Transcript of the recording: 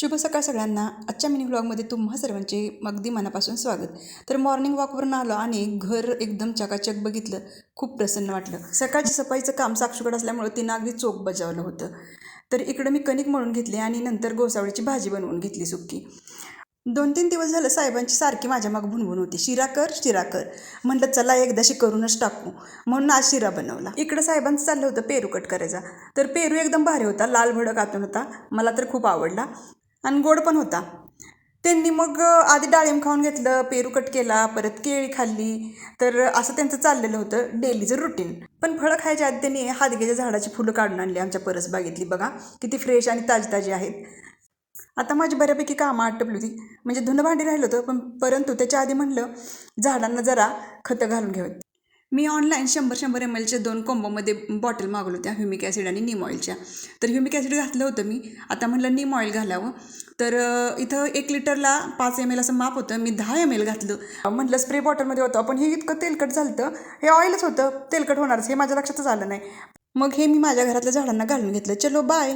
शुभ सकाळ सगळ्यांना. आजच्या मिनी व्लॉगमध्ये तुम्हा सर्वांचे अगदी मनापासून स्वागत. तर मॉर्निंग वॉकवरून आलो आणि घर एकदम चकाचक बघितलं. खूप प्रसन्न वाटलं. सकाळची सफाईचं काम साक्षगड असल्यामुळं तिनं अगदी चोख बजावलं होतं. तर इकडं मी कणिक मळून घेतली आणि नंतर गोसावळीची भाजी बनवून घेतली सुक्की. दोन तीन दिवस झालं साहेबांची सारखी माझ्या माग भुणभुण होती. शिरा कर शिरा कर. म्हटलं चला एकदाशी करूनच टाकू. म्हणून आज शिरा बनवला. इकडं साहेबांचं चाललं होतं पेरू कट करायचा. तर पेरू एकदम भारी होता लाल भडक आतून होता. मला तर खूप आवडला. आणि गोड पण होता. त्यांनी मग आधी डाळिंब खाऊन घेतलं पेरू कट केला परत केळी खाल्ली. तर असं त्यांचं चाललेलं होतं डेलीचं रुटीन पण फळं खायच्या आधी त्यांनी हादग्याच्या झाडाची फुलं काढून आणली आमच्या परसबागेतली बघा किती फ्रेश आणि ताजी ताजी आहेत. आता माझी बऱ्यापैकी कामं आटपली होती. म्हणजे धुणं भांडी राहिलं होतं पण परंतु त्याच्या आधी म्हणलं झाडांना जरा खतं घालून घ्यावेत. मी ऑनलाईन शंभर शंभर एम एलच्या दोन कोंबोमध्ये बॉटल मागवलं होत्या ह्युमिक ॲसिड आणि नीम ऑइलच्या तर ह्युमिक ॲसिड घातलं होतं मी. आता म्हणलं नीम ऑइल घालावं. तर इथं एक लिटरला पाच एम एल असं माप होतं. मी दहा एम एल घातलं. म्हटलं स्प्रे बॉटलमध्ये होतं. पण हे इतकं तेलकट झालं हे ऑइलच होतं. तेलकट होणारच. हे माझ्या लक्षातच आलं नाही. मग हे मी माझ्या घरातल्या झाडांना घालून घेतलं. चलो बाय